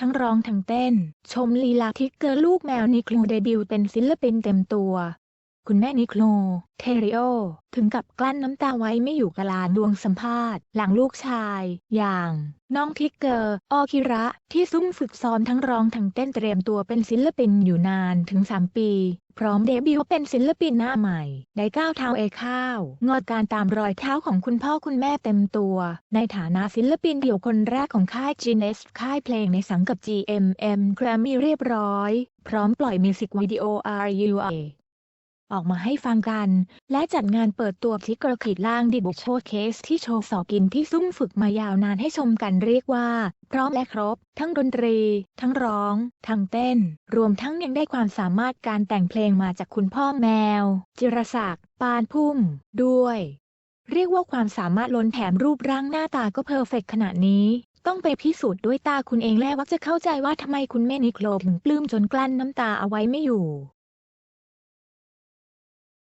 ทั้งร้องทั้งเต้น ชมลีลาทิกเกอร์ลูกแมวนิโคลเดบิวต์เป็นศิลปินเต็มตัว คุณแม่นิโคลเทริโอ ถึงกับกลั้นน้ำตาไว้ไม่อยู่กลาดวงสัมภาษณ์ หลังลูกชาย อย่าง น้องทิกเกอร์ ออคิระ ที่ซุ่มฝึกซ้อมทั้งร้องทั้งเต้นเตรียมตัวเป็นศิลปินอยู่นานถึง 3 ปี พร้อมเดบิวต์เป็นศิลปินหน้าใหม่ ได้ก้าวเท้าเอข้าว งอดการตามรอยเท้าของคุณพ่อคุณแม่เต็มตัว ในฐานะศิลปินเดี่ยวคนแรกของค่าย g n e s ค่ายเพลงในสังกับ GMM Grammy เรียบร้อย พร้อมปล่อยมิวสิกวิดีโอ RUA ออกมาให้ฟังกัน และจัดงานเปิดตัวทิกเกร์ขีดล่างดิบุกโชว์เคสที่โชว์สอกินที่ซุ่มฝึกมายาวนานให้ชมกันเรียกว่า พร้อมและครบ ทั้งดนตรี ทั้งร้อง ทั้งเต้น รวมทั้งยังได้ความสามารถการแต่งเพลงมาจากคุณพ่อแมว จิรศักดิ์ปานพุ่ม ด้วย เรียกว่าความสามารถล้นแถมรูปร่างหน้าตาก็เพอร์เฟกขนาดนี้ต้องไปพิสูจน์ด้วยตาคุณเองแล้วว่าจะเข้าใจว่าทำไมคุณแม่นิโคลถึงปลื้มจนกลั้นน้ำตาเอาไว้ไม่อยู่